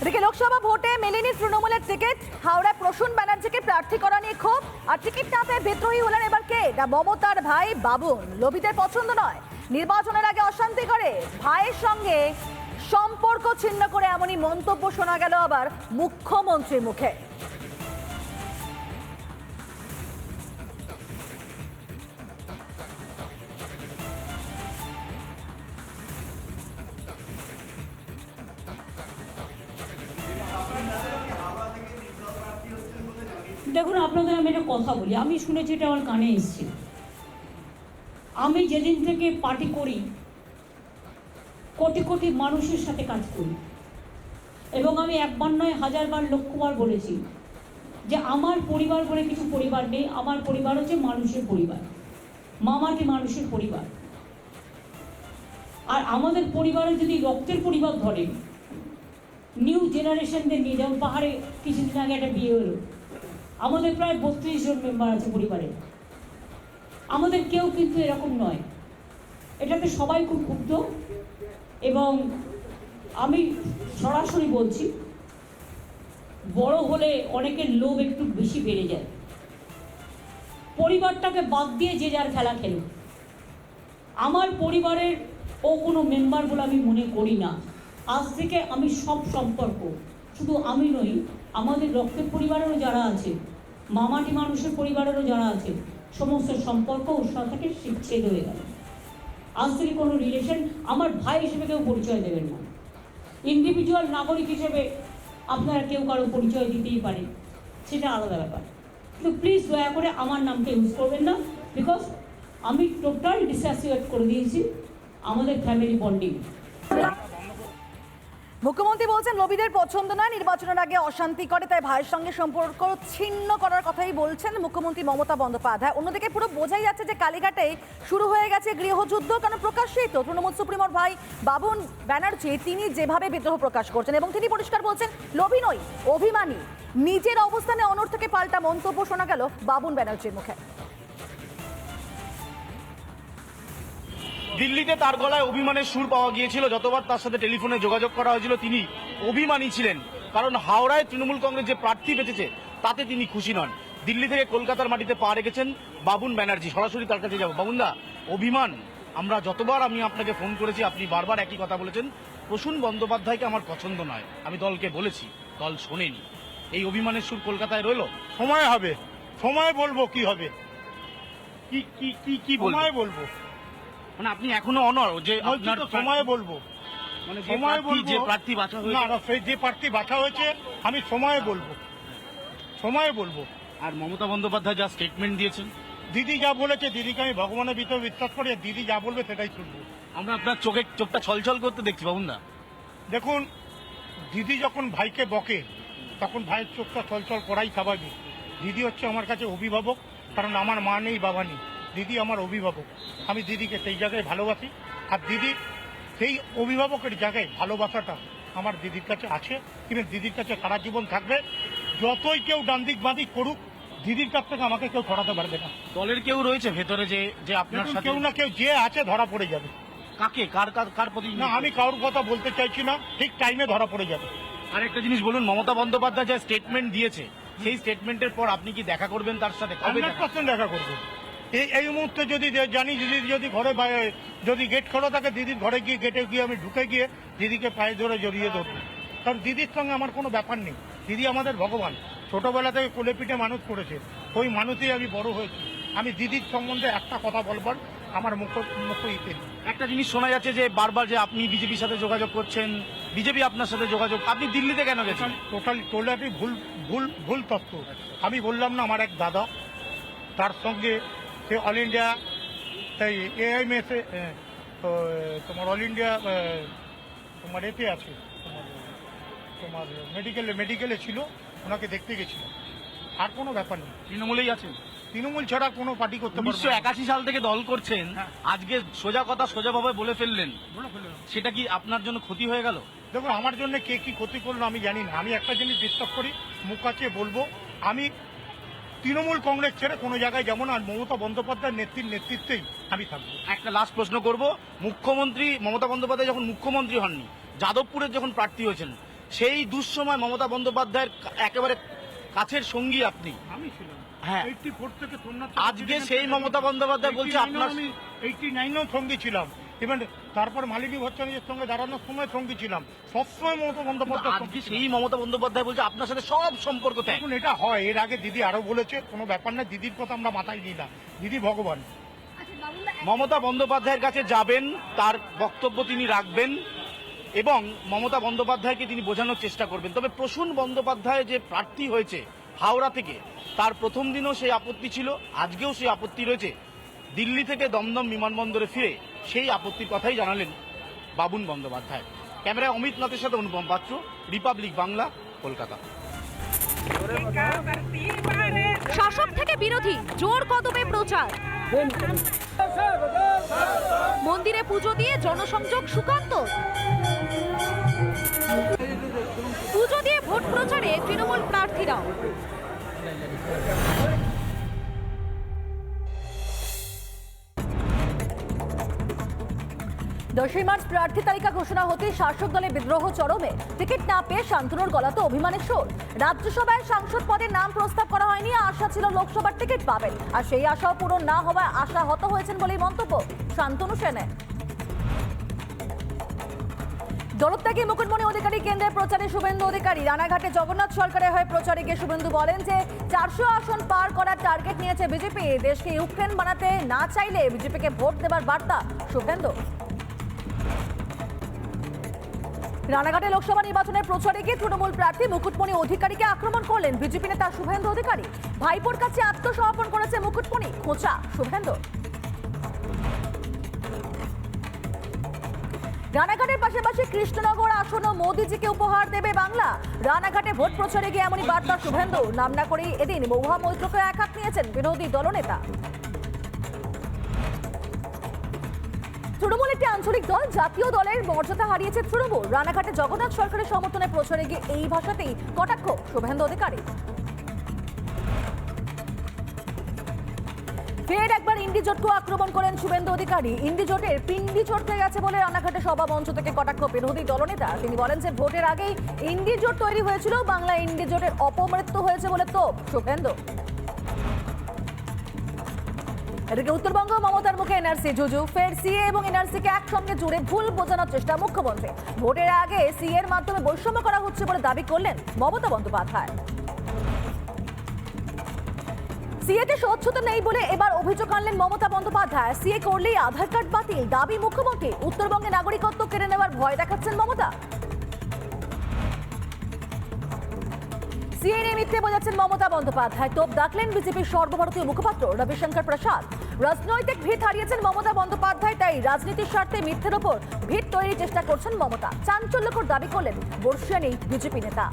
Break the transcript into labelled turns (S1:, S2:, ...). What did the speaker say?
S1: এদিকে লোকসভা ভোটে মেলেনি তৃণমূলের টিকিট। হাওড়ায় প্রসূন ব্যানার্জিকে প্রার্থী করা নিয়ে ক্ষোভ। আর টিকিট না পেয়ে বিদ্রোহী হলেন এবার কে? না মমতার ভাই বাবুন। লোভিতের পছন্দ নয়। নির্বাচনের আগে অশান্তি করে। ভাইয়ের সঙ্গে সম্পর্ক ছিন্ন করে এমনই মন্তব্য শোনা গেল আবার মুখ্যমন্ত্রীর মুখে।
S2: দেখুন, আপনাদের আমি একটা কথা বলি। আমি শুনেছি এটা আমার কানে এসছে। আমি যেদিন থেকে পার্টি করি, কোটি কোটি মানুষের সাথে কাজ করি। এবং আমি একবার নয়, হাজারবার লক্ষবার বলেছি যে, আমার পরিবার বলে কিছু পরিবার নেই, আমার পরিবার হচ্ছে মানুষের পরিবার। মামাটি মানুষের পরিবার। আর আমাদের পরিবারে যদি রক্তের পরিবার ধরে নিউ জেনারেশনদের নিয়ে যেমন পাহাড়ে কিছুদিন আগে একটা বিয়ে হলো। আমাদের প্রায় বত্রিশ জন মেম্বার আছে পরিবারে। আমাদের কেউ কিন্তু এরকম নয়। এটাতে সবাই খুব ক্ষুব্ধ এবং আমি সরাসরি বলছি, বড় হলে অনেকের লোভ একটু বেশি বেড়ে যায়। পরিবারটাকে বাদ দিয়ে যে যার খেলা খেলো আমার পরিবারের ও কোনো মেম্বার বলে আমি মনে করি না। আজ থেকে আমি সব সম্পর্ক, শুধু আমি নই আমাদের রক্তের পরিবারেরও যারা আছে, মামাটি মানুষের পরিবারেরও যারা আছে, সমস্ত সম্পর্ক ওর সাথে শিক্ষেদ হয়ে গেল। আজ থেকে কোনো রিলেশন আমার ভাই হিসেবে কেউ পরিচয় দেবেন না। ইন্ডিভিজুয়াল নাগরিক হিসেবে আপনারা কেউ কারও পরিচয় দিতেই পারেন সেটা আলাদা ব্যাপার। কিন্তু প্লিজ দয়া করে আমার নামটা ইউজ করবেন না বিকজ আমি টোটাল ডিসঅ্যাসিয়েট করে দিয়েছি, আমাদের ফ্যামিলি বন্ডিং
S1: মুখ্যমন্ত্রী বলছেন লোভীদের পছন্দ নয়, নির্বাচনের আগে অশান্তি করে, তাই ভাইয়ের সঙ্গে সম্পর্ক ছিন্ন করার কথাই বলছেন মুখ্যমন্ত্রী মমতা বন্দ্যোপাধ্যায়। অন্যদিকে পুরো বোঝাই যাচ্ছে যে কালীঘাটে শুরু হয়ে গেছে গৃহযুদ্ধ কারণ প্রকাশ্যেই তো তৃণমূল সুপ্রিমোর ভাই বাবুন ব্যানার্জি, তিনি যেভাবে বিদ্রোহ প্রকাশ করছেন এবং তিনি পরিষ্কার বলছেন, লোভী নই, অভিমানী। নিজের অবস্থানে অনর থেকে পাল্টা মন্তব্য শোনা গেল বাবুন ব্যানার্জির মুখে।
S3: দিল্লিতে তার গলায় অভিমানের সুর পাওয়া গিয়েছিল। যতবার তার সাথে টেলিফোনে যোগাযোগ করা হয়েছিল তিনি অভিমানী ছিলেন। কারণ হাওড়ায় তৃণমূল কংগ্রেস যে প্রার্থী বেঁচেছে তাতে তিনি খুশি নন। দিল্লি থেকে কলকাতার মাটিতে পা রেখেছেন বাবুন ব্যানার্জি। সরাসরি তার কাছে যাব। বাবুনদা অভিমান আমরা যতবার আমি আপনাকে ফোন করেছি আপনি বারবার একই কথা বলেছেন। প্রসূন বন্দ্যোপাধ্যায়কে আমার পছন্দ নয়। আমি দলকে বলেছি দল শোনেনি। এই অভিমানের সুর কলকাতায় রইল?
S4: সময় হবে। সময় বলব কি হবে।
S3: কি কি কি কি?
S4: সময় বলব।
S3: মানে আপনি এখনও অনর যে আপনার
S4: সময় বলব।
S3: মানে
S4: সময় বলব।
S3: যে প্রার্থী বাছা হয়েছে।
S4: না সেই যে প্রার্থী বাছা হয়েছে আমি সময় বলব। সময় বলব।
S3: আর মমতা বন্দ্যোপাধ্যায় যা স্টেটমেন্ট দিয়েছেন।
S4: দিদি যা বলেছে দিদিকে আমি ভগবানের ভিতরে বিশ্বাস করি দিদি যা বলবে সেটাই শুনব।
S3: আমরা আপনার চোখে চোখটা ছলছল করতে দেখছি বাবুন না।
S4: দেখুন দিদি যখন ভাইকে বকে তখন ভাইয়ের চোখটা চলচল করাই স্বাভাবিক। দিদি হচ্ছে আমার কাছে অভিভাবক কারণ আমার মা নেই বাবা নেই। দিদি আমার অভিভাবক। আমি দিদিকে সেই জায়গায় ভালোবাসি। আর দিদি সেই অভিভাবকের জায়গায় ভালোবাসাটা আমার দিদির কাছে আছে। কিন্তু দিদির কাছে সারা জীবন থাকবে। যতই কেউ ডান্দিক বাঁদিক করুক দিদির কাছ থেকে আমাকে কেউ ছড়াতে পারবে না।
S3: দলের কেউ রয়েছে ভেতরে যে যে আপনার
S4: কেউ না কেউ যে আছে ধরা পড়ে যাবে।
S3: কাকে? কার কার কার প্রতি
S4: না আমি কারোর কথা বলতে চাইছি না। ঠিক টাইমে ধরা পড়ে যাবে।
S3: আর একটা জিনিস বলুন মমতা বন্দ্যোপাধ্যায় যে স্টেটমেন্ট দিয়েছে সেই স্টেটমেন্টের পর আপনি কি দেখা করবেন তার সাথে?
S4: হান্ড্রেড? পার্সেন্ট দেখা করব। এই এই মুহূর্তে যদি যে- জানি দিদি যদি ঘরে বাইরে- যদি গেট খোলা থাকে দিদির ঘরে গিয়ে গেটে গিয়ে আমি ঢুকে গিয়ে দিদিকে পায়ে ধরে জড়িয়ে ধরবো। কারণ দিদির সঙ্গে আমার কোনো ব্যাপার নেই। দিদি আমাদের ভগবান। ছোটবেলা থেকে কোলে পিঠে মানুষ করেছে। ওই মানুষই আমি বড় হয়েছি। আমি দিদির সম্বন্ধে একটা কথা বলবার আমার মুখ মুখ ইতে
S3: একটা জিনিস শোনা যাচ্ছে যে বারবার যে আপনি বিজেপির সাথে যোগাযোগ করছেন বিজেপি আপনার সাথে যোগাযোগ আপনি দিল্লিতে কেন গেছেন?
S4: টোটাল টোটালি ভুল ভুল ভুল তত্ত্ব। আমি বললাম না আমার এক দাদা তার সঙ্গে সে অল ইন্ডিয়া এই এআইএমএস তোমার অল ইন্ডিয়া তোমার এতে আছে তোমার তোমার মেডিকেলে মেডিকেলে ছিল ওনাকে দেখতে গেছিল আর কোনো ব্যাপার নেই।
S3: তৃণমূলেই আছেন?
S4: তৃণমূল ছাড়া কোনো পার্টি করতে
S3: উনিশশো একাশি সাল থেকে দল করছেন
S4: হ্যাঁ।
S3: আজকে সোজা কথা সোজাভাবে বলে ফেললেন। সেটা কি আপনার জন্য ক্ষতি হয়ে গেল?
S4: দেখুন আমার জন্য কে কি ক্ষতি করল আমি জানি না। আমি একটা জিনিস বিশ্বাস করি মুখ কাছে বলব আমি তৃণমূল কংগ্রেস ছেড়ে কোনো জায়গায় যেমন আর মমতা বন্দ্যোপাধ্যায়ের নেত্রীর নেতৃত্বেই আমি থাকব।
S3: একটা লাস্ট প্রশ্ন করব। মুখ্যমন্ত্রী মমতা বন্দ্যোপাধ্যায় যখন মুখ্যমন্ত্রী হননি যাদবপুরের যখন প্রার্থী হয়েছেন সেই দুঃসময় মমতা বন্দ্যোপাধ্যায়ের একেবারে কাছের সঙ্গী আপনি।
S4: আমি ছিলাম।
S3: হ্যাঁ। আজকে সেই মমতা বন্দ্যোপাধ্যায় বলছে আপনার
S4: আমি এইটটি নাইনেও সঙ্গী ছিলাম। ইভেন তারপর মালিনী ভট্টাচার্যের সঙ্গে দাঁড়ানোর সময় সঙ্গী ছিলাম। সবসময় মমতা বন্দ্যোপাধ্যায়
S3: আজকে সেই মমতা বন্দ্যোপাধ্যায় বলছে আপনার সাথে সব সম্পর্ক
S4: এখন এটা হয় এর আগে দিদি আরও বলেছে কোনো ব্যাপার না দিদির কথা আমরা মাথায় নিই না। দিদি ভগবান।
S3: মমতা বন্দ্যোপাধ্যায়ের কাছে যাবেন তার বক্তব্য তিনি রাখবেন এবং মমতা বন্দ্যোপাধ্যায়কে তিনি বোঝানোর চেষ্টা করবেন। তবে প্রসূন বন্দ্যোপাধ্যায় যে প্রার্থী হয়েছে হাওড়া থেকে তার প্রথম দিনও সেই আপত্তি ছিল আজকেও সেই আপত্তি রয়েছে। দিল্লি থেকে দমদম বিমানবন্দরে ফিরে সেই আপত্তির কথাই জানালেন বাবুন বন্দ্যোপাধ্যায়। ক্যামেরায় অমিত নাথের সাথে অনুপম পাত্র, রিপাবলিক বাংলা, কলকাতা।
S5: শাসক থেকে বিরোধী, জোর কদমে প্রচার। মন্দিরে পুজো দিয়ে জনসংযোগ সুকান্ত। পুজো দিয়ে ভোট প্রচারে তৃণমূল প্রার্থীরাও।
S1: দশই মার্চ প্রার্থী তালিকা ঘোষণা হতে শাসক দলে বিদ্রোহ চরমে। টিকিট না পেয়ে শান্তনুর গলাতে অভিমানের সুর। রাজ্যসভায় সাংসদ পদে নাম প্রস্তাব করা হয়নি, আশা ছিল লোকসভার টিকিট পাবেন। আর সেই আশাও পূরণ না হওয়ায় আশাহত হয়েছেন বলেই মন্তব্য শান্তনু সেনের। দলত্যাগী মুকুটমণি অধিকারী কেন্দ্রের প্রচারে শুভেন্দু অধিকারী। রানাঘাটে জগন্নাথ সরকারের হয়ে প্রচারে গিয়ে শুভেন্দু বলেন যে, চারশো আসন পার করার টার্গেট নিয়েছে বিজেপি। দেশকে ইউক্রেন বানাতে না চাইলে বিজেপিকে ভোট দেবার বার্তা শুভেন্দু রানাঘাটে লোকসভা নির্বাচনের প্রচারে গিয়ে তৃণমূল প্রার্থী মুকুটমণি অধিকারীকে আক্রমণ করলেন বিজেপি নেতা শুভেন্দু অধিকারী। ভাইপোর কাছে আত্মসমর্পণ করেছে মুকুটমণি। খোঁচা, শুভেন্দু। রানাঘাটের পাশাপাশি কৃষ্ণনগর আসনও মোদিজিকে উপহার দেবে বাংলা। রানাঘাটে ভোট প্রচারে গিয়ে এমনই বার্তা শুভেন্দু। নাম না করেই এদিন মহুয়া মৈত্রকে এক নিয়েছেন বিরোধী দলনেতা। তৃণমূল একটি আঞ্চলিক দল, জাতীয় দলের মর্যাদা হারিয়েছে তৃণমূল। রানাঘাটে জগন্নাথ সরকারের সমর্থনে প্রচারে গিয়ে এই ভাষাতেই কটাক্ষ, শুভেন্দু অধিকারী। ফের একবার ইন্ডি জোটকে আক্রমণ করেন শুভেন্দু অধিকারী। ইন্ডি জোটের পিন্ডি চটকে গেছে বলে রানাঘাটে সভা মঞ্চ থেকে কটাক্ষ বিরোধী দলনেতা। তিনি বলেন যে ভোটের আগেই ইন্ডি জোট তৈরি হয়েছিল বাংলা ইন্ডি জোটের অপমৃত্যু হয়েছে বলে তো শুভেন্দু। এদিকে উত্তরবঙ্গ, মমতার মুখে এনআরসি জুজু। ফের সিএ এবং এনআরসি কে একসঙ্গে জুড়ে ভুল বোঝানোর চেষ্টা মুখ্যমন্ত্রী ভোটের আগে সিএ এর মাধ্যমে বৈষম্য করা হচ্ছে বলে দাবি করলেন মমতা বন্দ্যোপাধ্যায়। সিএতে স্বচ্ছতা নেই বলে এবার অভিযোগ আনলেন মমতা বন্দ্যোপাধ্যায়। সিএ করলেই আধার কার্ড বাতিল, দাবি মুখ্যমন্ত্রী উত্তরবঙ্গে নাগরিকত্ব কেড়ে নেওয়ার ভয় দেখাচ্ছেন মমতা। সিএ নিয়ে মিথ্যে বোঝাচ্ছেন মমতা বন্দ্যোপাধ্যায়। তোপ ডাকলেন বিজেপির সর্বভারতীয় মুখপাত্র রবিশঙ্কর প্রসাদ। রাজনৈতিক ভিত হারিয়েছেন মমতা বন্দ্যোপাধ্যায়, তাই রাজনীতির স্বার্থে মিথ্যের ওপর ভিত তৈরির চেষ্টা করছেন মমতা। চাঞ্চল্যকর দাবি করলেন বর্ষিয়ান এই বিজেপি নেতা।